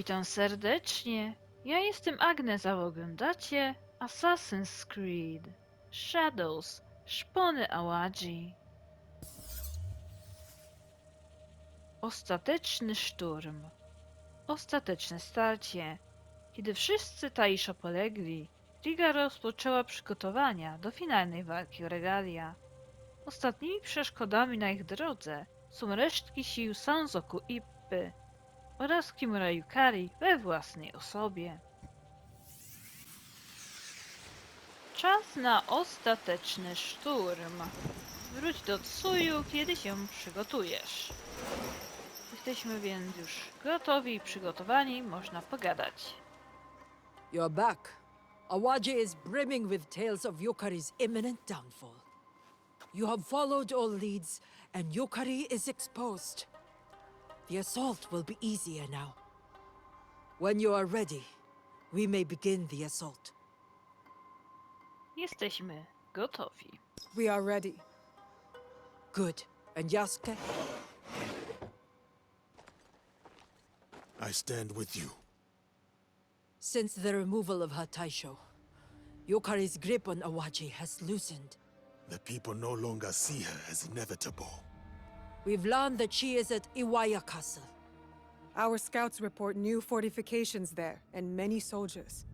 Witam serdecznie. Ja jestem Agnes, a oglądacie Assassin's Creed Shadows Szpony Awadzi. Ostateczny szturm. Ostateczne starcie. Kiedy wszyscy Taisho polegli, Riga rozpoczęła przygotowania do finalnej walki o regalia. Ostatnimi przeszkodami na ich drodze są resztki sił Sanzoku Ippy oraz Kimura Yukari we własnej osobie. Czas na ostateczny szturm. Wróć do Tsuyu, kiedy się przygotujesz. Jesteśmy więc już gotowi i przygotowani, można pogadać. You're back. Awaji is brimming with tales of Yukari's imminent downfall. You have followed all leads, and Yukari is exposed. The assault will be easier now. When you are ready, we may begin the assault. Jesteśmy gotowi. We are ready. Good. And Yasuke? I stand with you. Since the removal of her Taisho, Yukari's grip on Awaji has loosened. The people no longer see her as inevitable. We've learned that she is at Iwaya Castle. Our scouts report new fortifications there and many soldiers.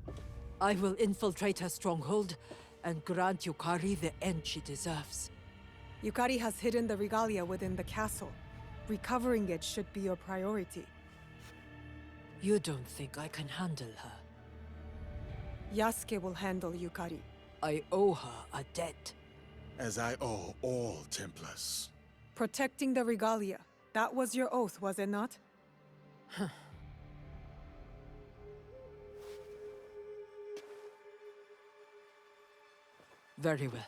I will infiltrate her stronghold and grant Yukari the end she deserves. Yukari has hidden the regalia within the castle. Recovering it should be your priority. You don't think I can handle her? Yasuke will handle Yukari. I owe her a debt. As I owe all Templars. Protecting the regalia. That was your oath, was it not? Very well.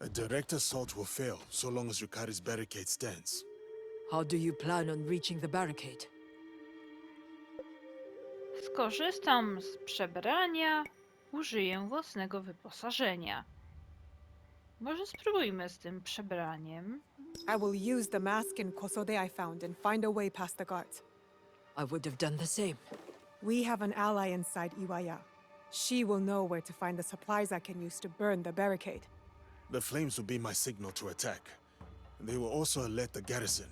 A direct assault will fail so long as Yukari's barricade stands. How do you plan on reaching the barricade? Skorzystam z przebrania, użyję własnego wyposażenia. Może spróbujmy z tym przebraniem. I will use the mask and kosode I found and find a way past the guards. I would have done the same. We have an ally inside Iwaya. She will know where to find the supplies I can use to burn the barricade. The flames will be my signal to attack. They will also alert the garrison,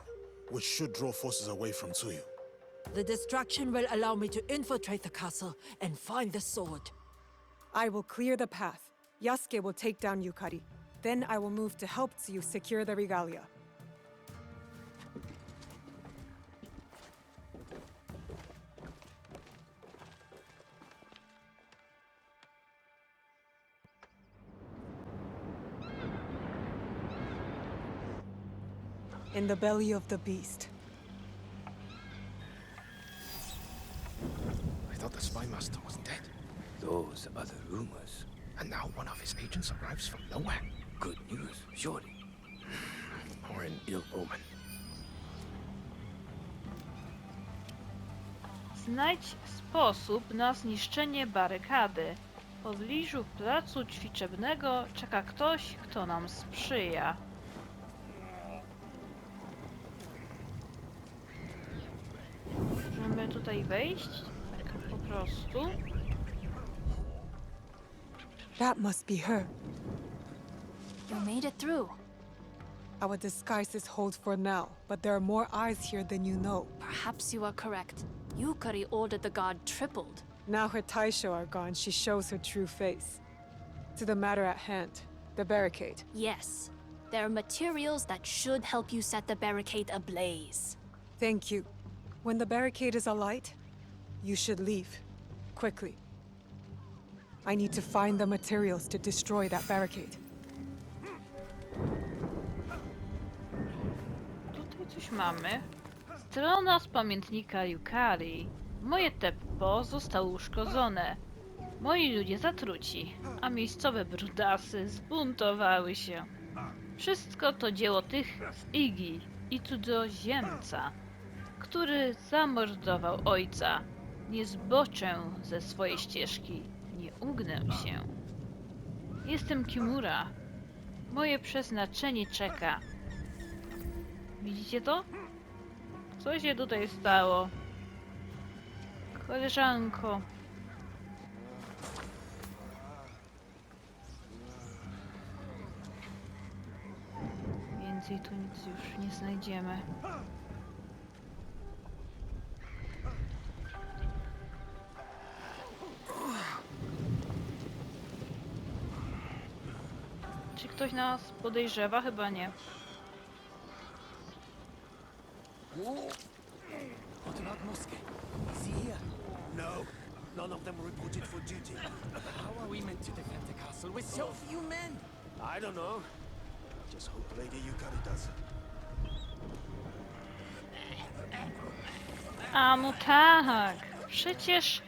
which should draw forces away from Tsuyu. The distraction will allow me to infiltrate the castle and find the sword. I will clear the path. Yasuke will take down Yukari. Then I will move to help you secure the regalia. In the belly of the beast. I thought the spy master was dead. Those are the rumors. And now one of his agents arrives from nowhere. Good news, surely. Or an ill omen. Znajdź sposób na zniszczenie barykady. W pobliżu placu ćwiczebnego czeka ktoś, kto nam sprzyja. Możemy tutaj wejść? Tak po prostu. That must be her. You made it through. Our disguises hold for now, but there are more eyes here than you know. Perhaps you are correct. Yukari ordered the guard tripled. Now her Taisho are gone, she shows her true face. To the matter at hand, the barricade. Yes, there are materials that should help you set the barricade ablaze. Thank you. When the barricade is alight, you should leave. Quickly. I need to find the materials to destroy that barricade. Coś mamy. Strona z pamiętnika Yukari. Moje teppo zostało uszkodzone. Moi ludzie zatruci, a miejscowe brudasy zbuntowały się. Wszystko to dzieło tych z Igi i cudzoziemca, który zamordował ojca. Nie zboczę ze swojej ścieżki, nie ugnę się. Jestem Kimura. Moje przeznaczenie czeka. Widzicie to? Co się tutaj stało? Koleżanko. Więcej tu nic już nie znajdziemy. Czy ktoś nas podejrzewa? Chyba nie. What about Mosque? Is he here? No, none of them reported for duty. How are we meant to defend the castle with so few men? I don't know. Just hope Lady Yukari does. A no tak, przecież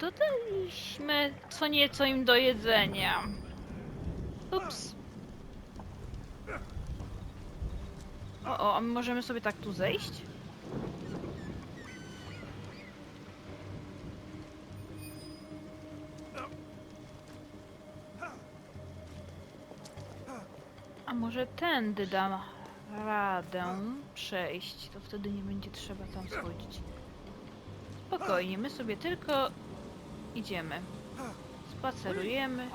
dodaliśmy co nieco im do jedzenia. Ups. O, o, a my możemy sobie tak tu zejść? A może tędy dam radę przejść, to wtedy nie będzie trzeba tam schodzić. Spokojnie, my sobie tylko idziemy. Spacerujemy.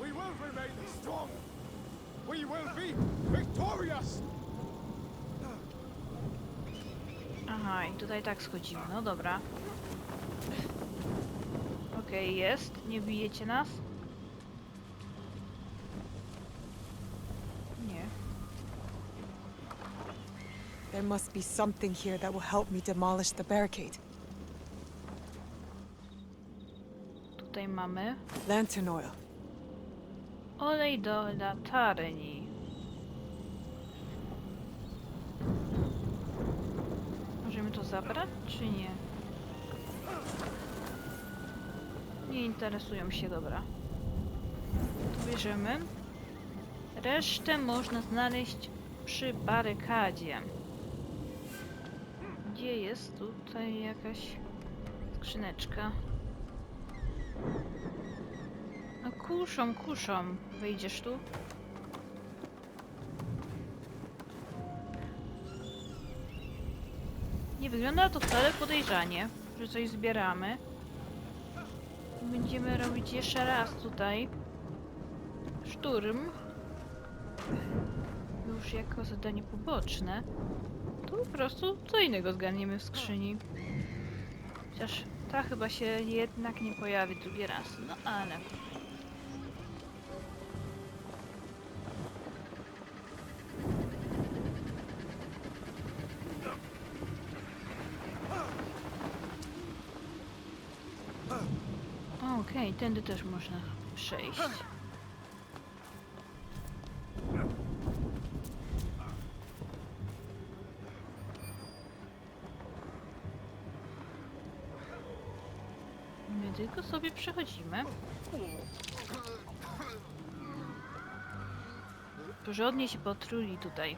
We will remain strong. We will be victorious. Aha, i tutaj tak schodzimy, no dobra. Okej, jest. Nie bijecie nas? Nie. There must be something here that will help me demolish the barricade. Tutaj mamy Lantern oil. Olej do latarni. Możemy to zabrać, czy nie? Nie interesują się, dobra. Bierzemy. Resztę można znaleźć przy barykadzie. Gdzie jest tutaj jakaś skrzyneczka? No kuszą, kuszą. Wejdziesz tu? Nie wygląda to wcale podejrzanie, że coś zbieramy. Będziemy robić jeszcze raz tutaj szturm. Już jako zadanie poboczne. To po prostu co innego zgarniemy w skrzyni. Chociaż ta chyba się jednak nie pojawi drugi raz. No ale... tędy też można przejść. My tylko sobie przechodzimy. Porządnie się potruli tutaj.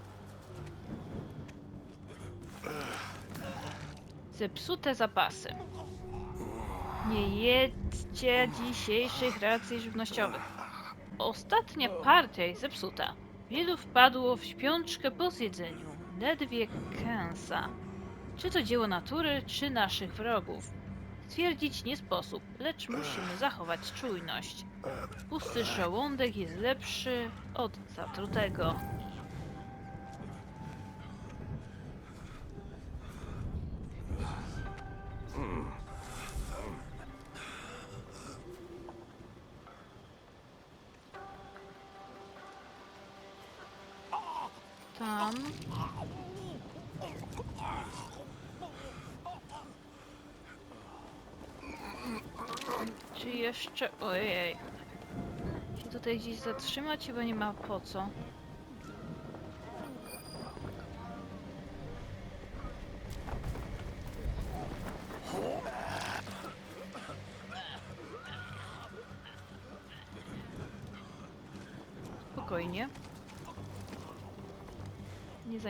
Zepsute zapasy. Nie jedzcie dzisiejszych racji żywnościowych. Ostatnia partia jest zepsuta. Wielu wpadło w śpiączkę po zjedzeniu. Ledwie kęsa. Czy to dzieło natury, czy naszych wrogów? Stwierdzić nie sposób, lecz musimy zachować czujność. Pusty żołądek jest lepszy od zatrutego. Tam. Czy jeszcze... Ojej. Się tutaj gdzieś zatrzymać? Chyba nie ma po co.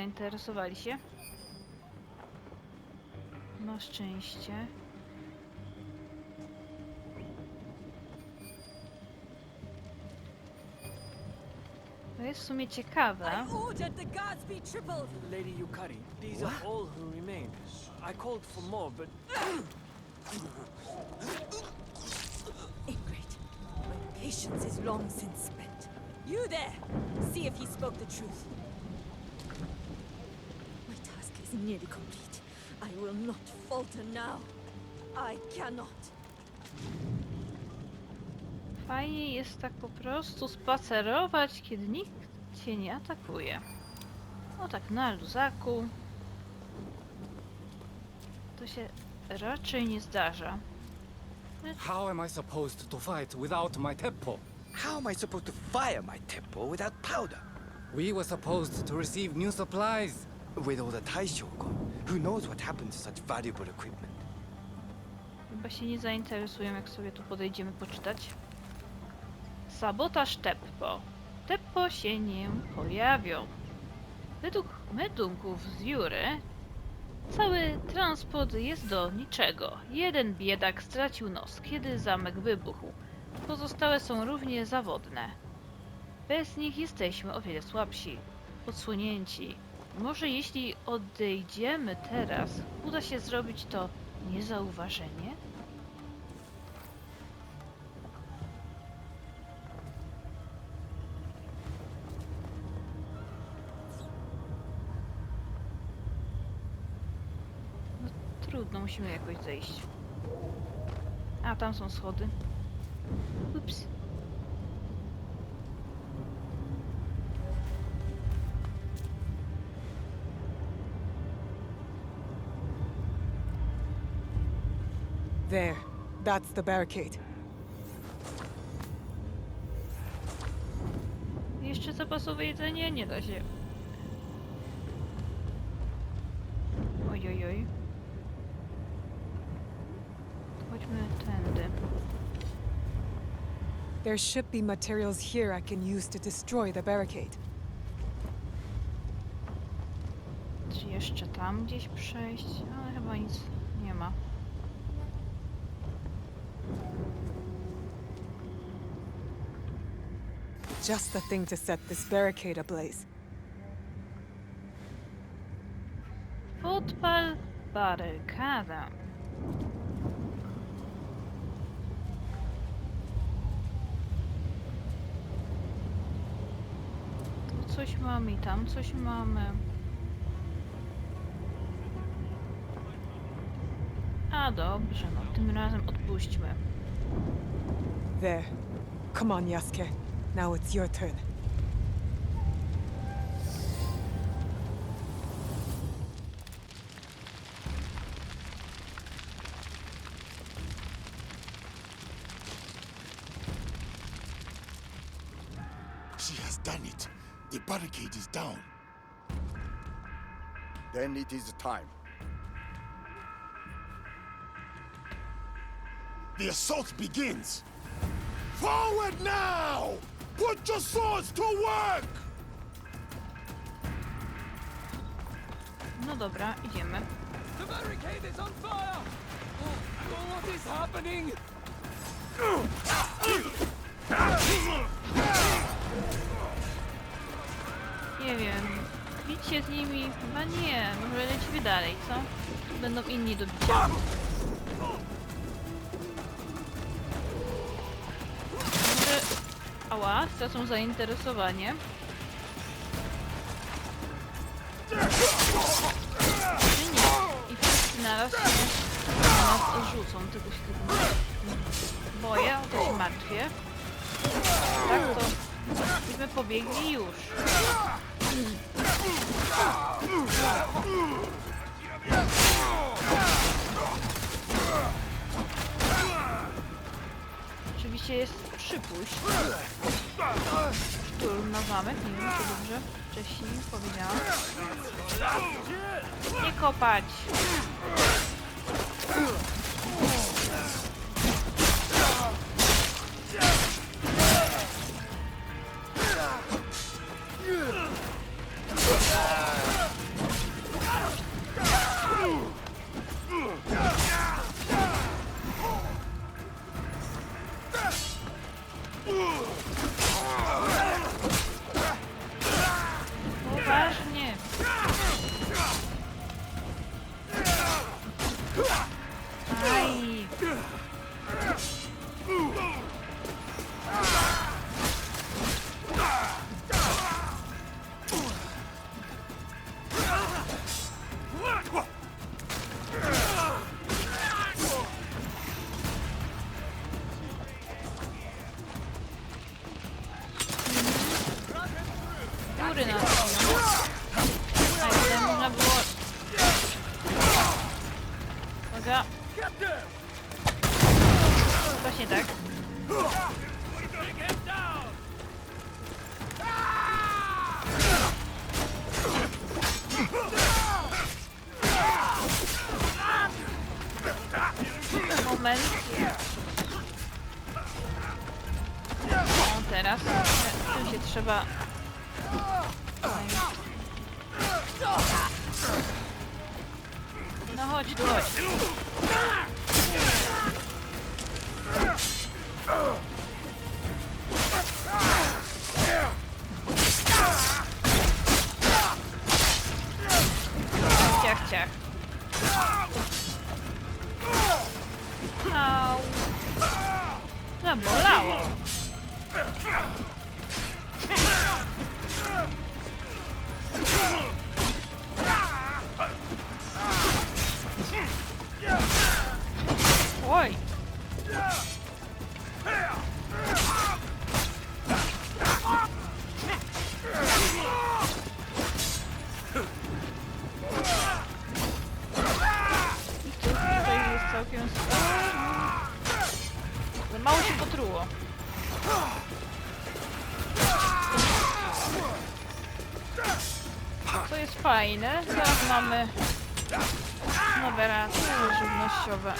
zainteresowali się. Na szczęście. To jest w sumie ciekawe. ordered the guards be tripled. Lady Yukari, these are all who remain. I called for more, but Ingrid, my patience is long since spent. You there! See if he spoke the truth. Is nearly complete. I will not falter now. I cannot. Fajnie jest tak po prostu spacerować, kiedy nikt cię nie atakuje. No tak na luzaku. To się raczej nie zdarza. How am I supposed to fight without my teppo? How am I supposed to fire my tempo without powder? We were supposed to receive new supplies. With all the Taishogun, who knows what happened to such valuable equipment? Chyba się nie zainteresują, jak sobie tu podejdziemy poczytać. Sabotaż Teppo. Teppo się nie pojawią. Według medunków z Jury cały transport jest do niczego. Jeden biedak stracił nos, kiedy zamek wybuchł. Pozostałe są równie zawodne. Bez nich jesteśmy o wiele słabsi, odsłonięci. Może jeśli odejdziemy teraz, uda się zrobić to niezauważenie? No, trudno, musimy jakoś zejść. A, tam są schody. Ups. There. That's the barricade. Jeszcze zapasowe jedzenie? Nie da się. Oj, oj, oj. Chodźmy tędy. There should be materials here I can use to destroy the barricade. Czy jeszcze tam gdzieś przejść? Ale chyba nic Just the thing to set this barricade ablaze. Podpal barykadę. Tu coś mamy tam coś mamy. A dobrze, no tym razem odpuśćmy. There. Come on, Yasuke. Now it's your turn. She has done it. The barricade is down. Then it is time. The assault begins. Forward now! Put your swords to work! No dobra, idziemy. the barricade is on fire! Oh, oh, what is happening? Nie wiem. Bicie z nimi? Chyba nie. Może lecimy dalej, co? Będą inni do bicia. Ała, stracą zainteresowanie. Czy nie? I wszyscy naraz na nas rzucą. Tego się boję, o to się martwię. Tak to... Byśmy pobiegli już. Oczywiście jest przypuść. Szturm na zamek, nie wiem czy dobrze wcześniej powiedziałam. Nie kopać! Tu Oj. Całkiem. Za mało się potruło. Co jest fajne, teraz mamy nowe racje żywnościowe.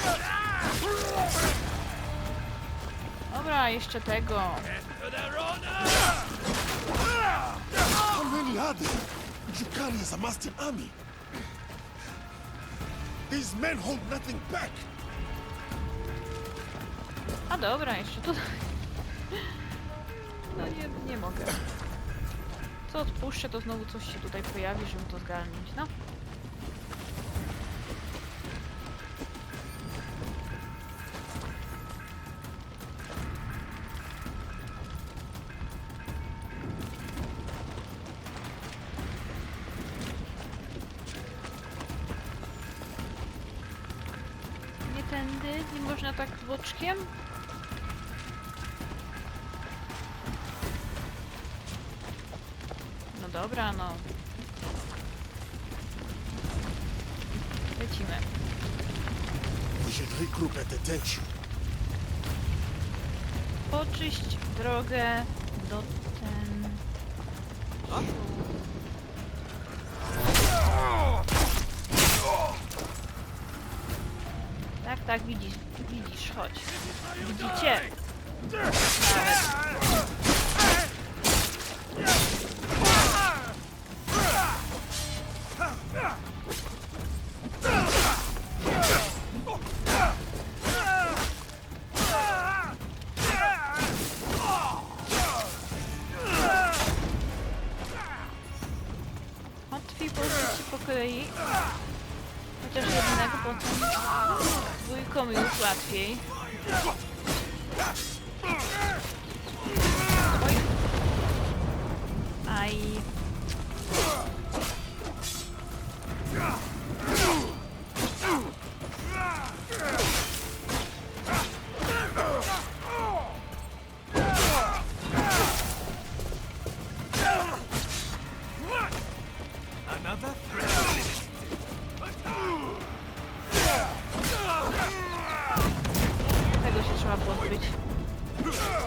Dobra, jeszcze tego. Many are there? Yukari has amassed an army. These men hold nothing back. A dobra, jeszcze tutaj. No nie, nie mogę. Co odpuszczę, to znowu coś się tutaj pojawi, żeby to zgarnąć. No. Można tak boczkiem. No dobra, no. Lecimy. At the tension. Poczyść drogę Uh.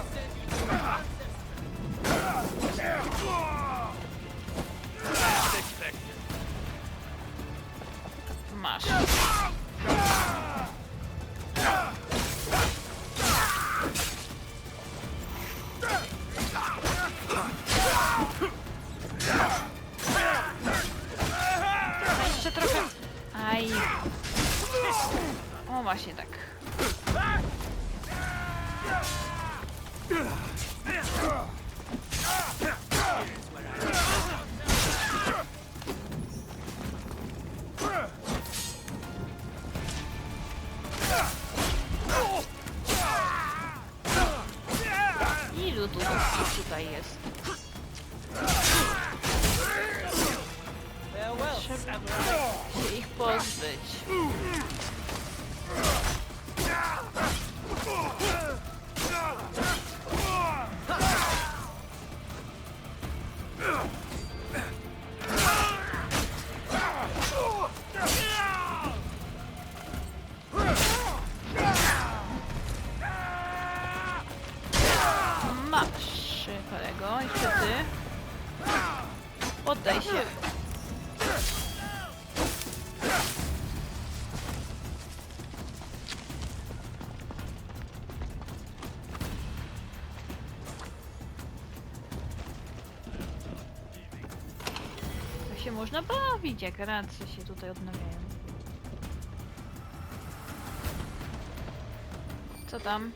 Można bawić, jak racje się tutaj odnawiają. Co tam?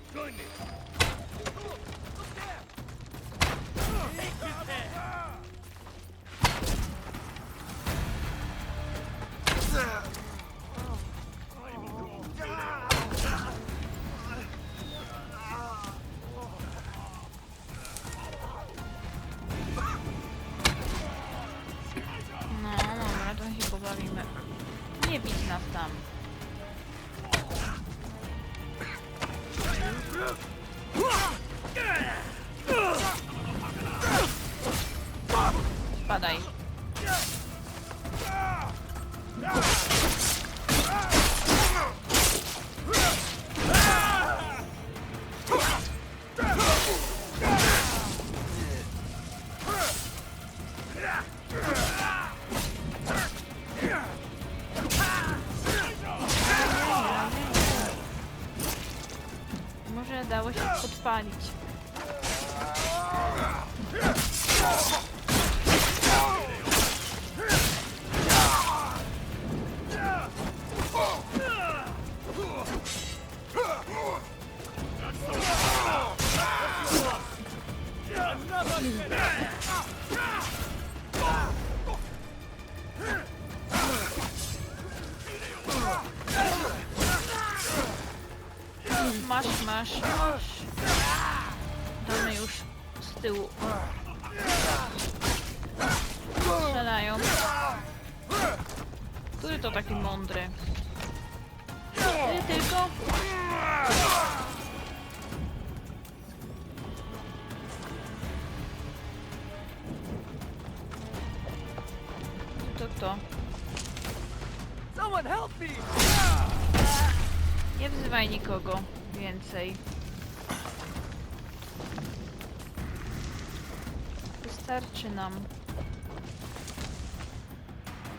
Wystarczy nam.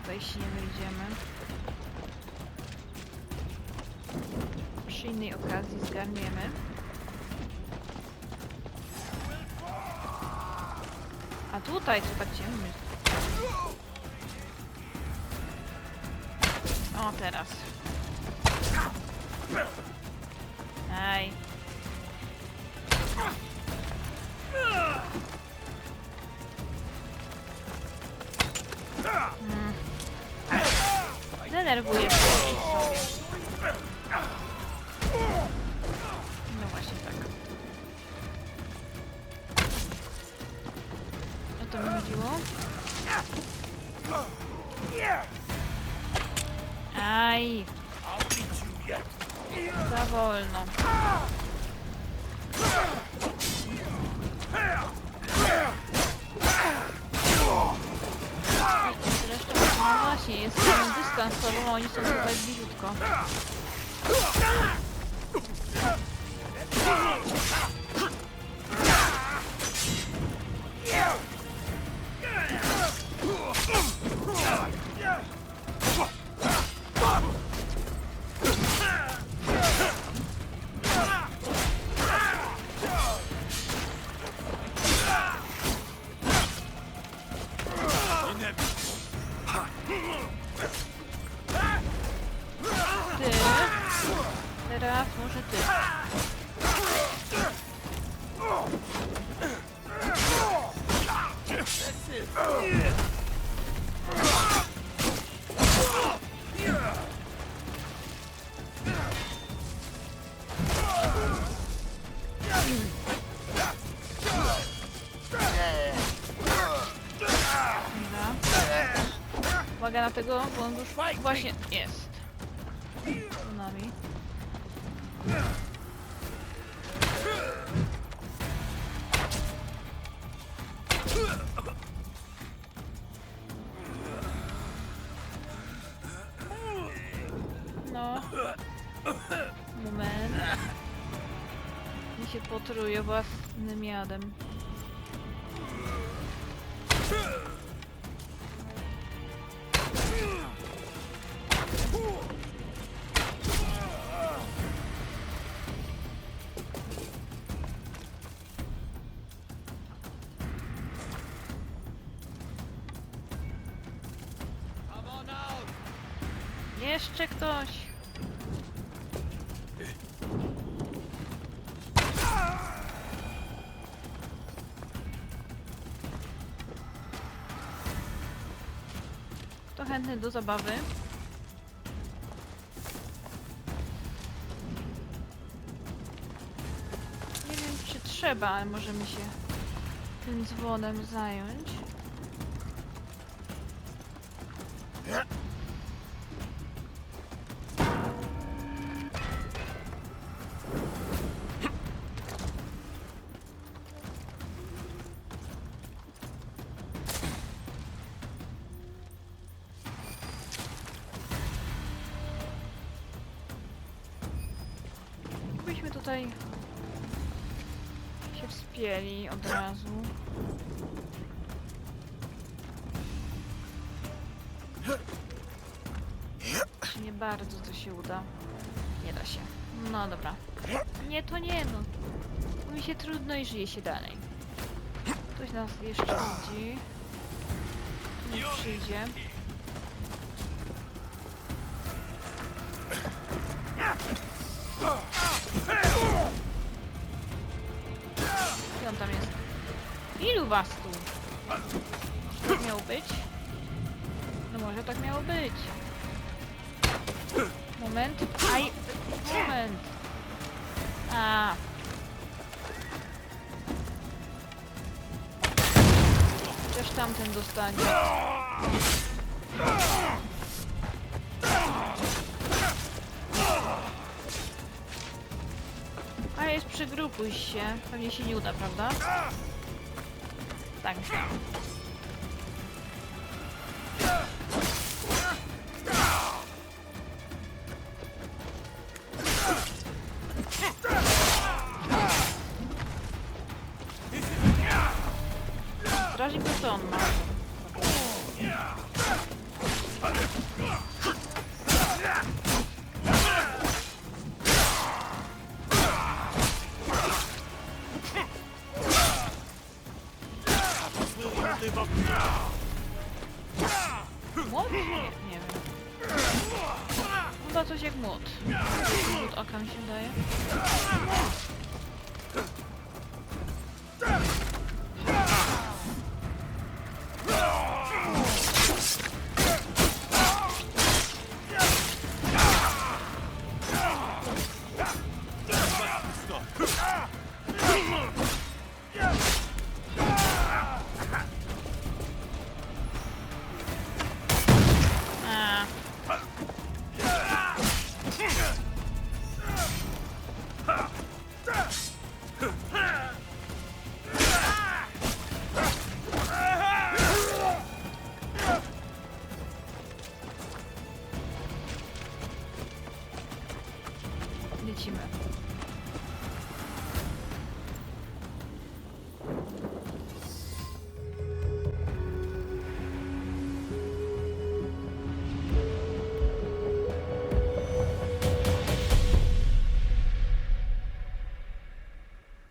Tutaj się nie wyjdziemy. Przy innej okazji zgarniemy. A tutaj co tak ciemny. O, teraz. Za wolno. Zresztą, no właśnie, jest ten dystans, to oni są tutaj bliziutko. Uwagę na tego, bo on już właśnie jest. Jeszcze ktoś. To chętny do zabawy. Nie wiem czy trzeba, ale możemy się tym dzwonem zająć. Byśmy tutaj się wspięli od razu. Nie bardzo to się uda? Nie da się. No dobra. Nie, to nie no. Mi się trudno i żyje się dalej. Ktoś nas jeszcze widzi. Nie przyjdzie. Was tu? Tak miało być? No może tak miało być. Moment. Aj! Moment. A. Też tamten dostanie. A jest przygrupuj się. Pewnie się nie uda, prawda? Tak myślałam.